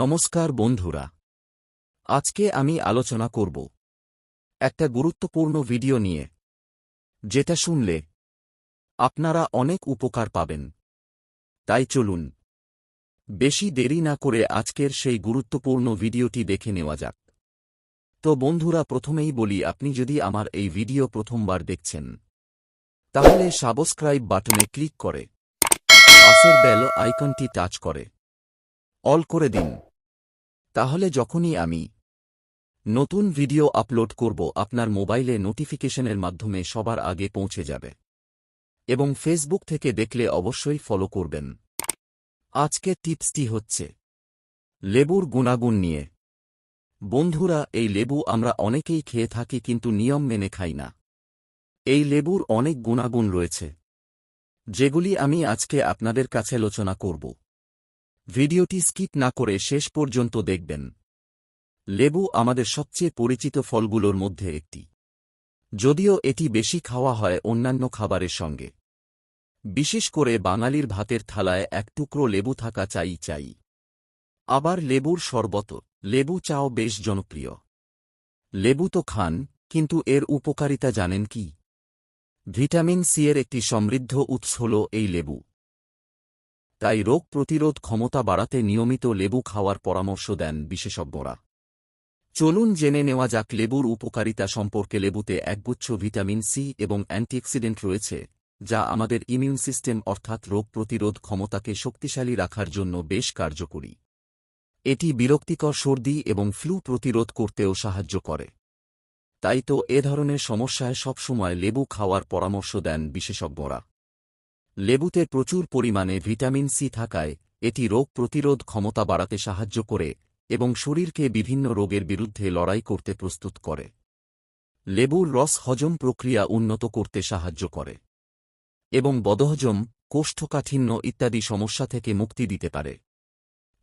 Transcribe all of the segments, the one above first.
নমস্কার বন্ধুরা। আজকে আমি আলোচনা করব একটা গুরুত্বপূর্ণ ভিডিও নিয়ে, যেটা শুনলে আপনারা অনেক উপকার পাবেন। তাই চলুন, বেশি দেরি না করে আজকের সেই গুরুত্বপূর্ণ ভিডিওটি দেখে নেওয়া যাক। তো বন্ধুরা, প্রথমেই বলি, আপনি যদি আমার এই ভিডিও প্রথমবার দেখছেন, তাহলে সাবস্ক্রাইব বাটনে ক্লিক করে পাশের বেল আইকনটি টাচ করে, অল করে দিন। তাহলে যখনই আমি নতুন ভিডিও আপলোড করব, আপনার মোবাইলে নোটিফিকেশনের মাধ্যমে সবার আগে পৌঁছে যাবে। এবং ফেসবুক থেকে দেখলে অবশ্যই ফলো করবেন। আজকে টিপসটি হচ্ছে, লেবুর গুণাগুণ নিয়ে। বন্ধুরা, এই লেবু আমরা অনেকেই খেয়ে থাকি কিন্তু নিয়ম মেনে খাই না। এই লেবুর অনেক গুণাগুণ রয়েছে, যেগুলি আমি আজকে আপনাদের কাছে আলোচনা করব। ভিডিওটি স্কিপ না করে শেষ পর্যন্ত দেখবেন। লেবু আমাদের সবচেয়ে পরিচিত ফলগুলোর মধ্যে একটি। যদিও এটি বেশি খাওয়া হয় অন্যান্য খাবারের সঙ্গে। বিশেষ করে বাঙালির ভাতের থালায় এক টুকরো লেবু থাকা চাই চাই। আবার লেবুর শরবত। লেবু চাও বেশ জনপ্রিয়। লেবু তো খান, কিন্তু এর উপকারিতা জানেন কি? ভিটামিন সি এর একটি সমৃদ্ধ উৎস হল এই লেবু। তাই রোগ প্রতিরোধ ক্ষমতা বাড়াতে নিয়মিত লেবু খাওয়ার পরামর্শ দেন বিশেষজ্ঞরা। চলুন জেনে নেওয়া যাক লেবুর উপকারিতা সম্পর্কে লেবুতে একগুচ্ছ ভিটামিন সি এবং অ্যান্টিঅক্সিডেন্ট রয়েছে, যা আমাদের ইমিউন সিস্টেম অর্থাৎ রোগ প্রতিরোধ ক্ষমতাকে শক্তিশালী রাখার জন্য বেশ কার্যকরী। এটি বিরক্তিকর সর্দি এবং ফ্লু প্রতিরোধ করতেও সাহায্য করে। তাই তো এ ধরনের সমস্যায় সবসময় লেবু খাওয়ার পরামর্শ দেন বিশেষজ্ঞরা। লেবুতে প্রচুর পরিমাণে ভিটামিন সি থাকায়, এটি রোগ প্রতিরোধ ক্ষমতা বাড়াতে সাহায্য করে এবং শরীরকে বিভিন্ন রোগের বিরুদ্ধে লড়াই করতে প্রস্তুত করে। লেবুর রস হজম প্রক্রিয়া উন্নত করতে সাহায্য করে এবং বদহজম, কোষ্ঠকাঠিন্য ইত্যাদি সমস্যা থেকে মুক্তি দিতে পারে।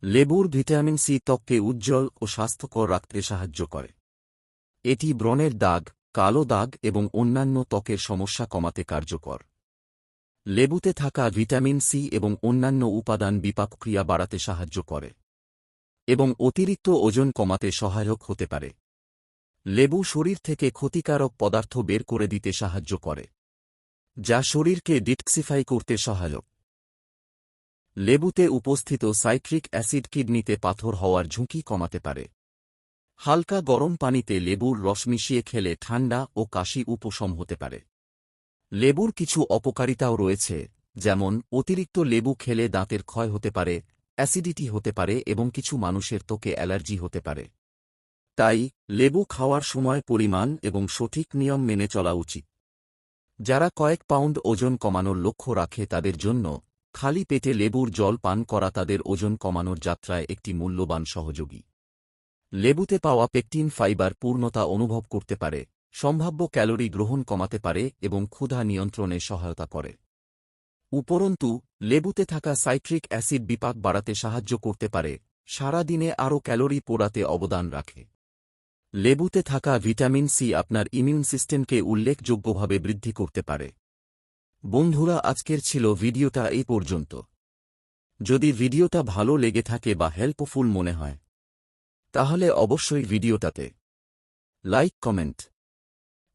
লেবুর ভিটামিন সি ত্বককে উজ্জ্বল ও স্বাস্থ্যকর রাখতে সাহায্য করে। এটি ব্রণের দাগ, কালো দাগ এবং অন্যান্য ত্বকের সমস্যা কমাতে কার্যকর। লেবুতে থাকা ভিটামিন সি এবং অন্যান্য উপাদান বিপাকক্রিয়া বাড়াতে সাহায্য করে এবং অতিরিক্ত ওজন কমাতে সহায়ক হতে পারে। লেবু শরীর থেকে ক্ষতিকারক পদার্থ বের করে দিতে সাহায্য করে, যা শরীরকে ডিটক্সিফাই করতে সহায়ক। লেবুতে উপস্থিত সাইট্রিক অ্যাসিড কিডনিতে পাথর হওয়ার ঝুঁকি কমাতে পারে। হালকা গরম পানিতে লেবুর রস মিশিয়ে খেলে ঠান্ডা ও কাশি উপশম হতে পারে। লেবুর কিছু অপকারিতাও রয়েছে, যেমন অতিরিক্ত লেবু খেলে দাঁতের ক্ষয় হতে পারে, অ্যাসিডিটি হতে পারে এবং কিছু মানুষের ত্বকে অ্যালার্জি হতে পারে। তাই, লেবু খাওয়ার সময় পরিমাণ এবং সঠিক নিয়ম মেনে চলা উচিত। যারা কয়েক পাউন্ড ওজন কমানোর লক্ষ্য রাখে তাদের জন্য, খালি পেটে লেবুর জল পান করা তাদের ওজন কমানোর যাত্রায় একটি মূল্যবান সহযোগী। লেবুতে পাওয়া পেকটিন ফাইবার পূর্ণতা অনুভব করতে পারে সম্ভাব্য ক্যালোরি গ্রহণ কমাতে পারে এবং ক্ষুধা নিয়ন্ত্রণে সহায়তা করে। উপরন্তু, লেবুতে থাকা সাইট্রিক অ্যাসিড বিপাক বাড়াতে সাহায্য করতে পারে, সারা দিনে আরও ক্যালোরি পোড়াতে অবদান রাখে। লেবুতে থাকা ভিটামিন সি আপনার ইমিউন সিস্টেমকে উল্লেখযোগ্যভাবে বৃদ্ধি করতে পারে। বন্ধুরা, আজকের ছিল ভিডিওটা এই পর্যন্ত। যদি ভিডিওটা ভালো লেগে থাকে বা হেল্পফুল মনে হয়, তাহলে অবশ্যই ভিডিওটাতে লাইক, কমেন্ট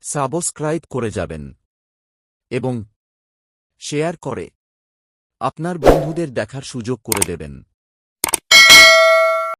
সাবস্ক্রাইব করে যাবেন এবং শেয়ার করে। আপনার বন্ধুদের দেখার সুযোগ করে দেবেন।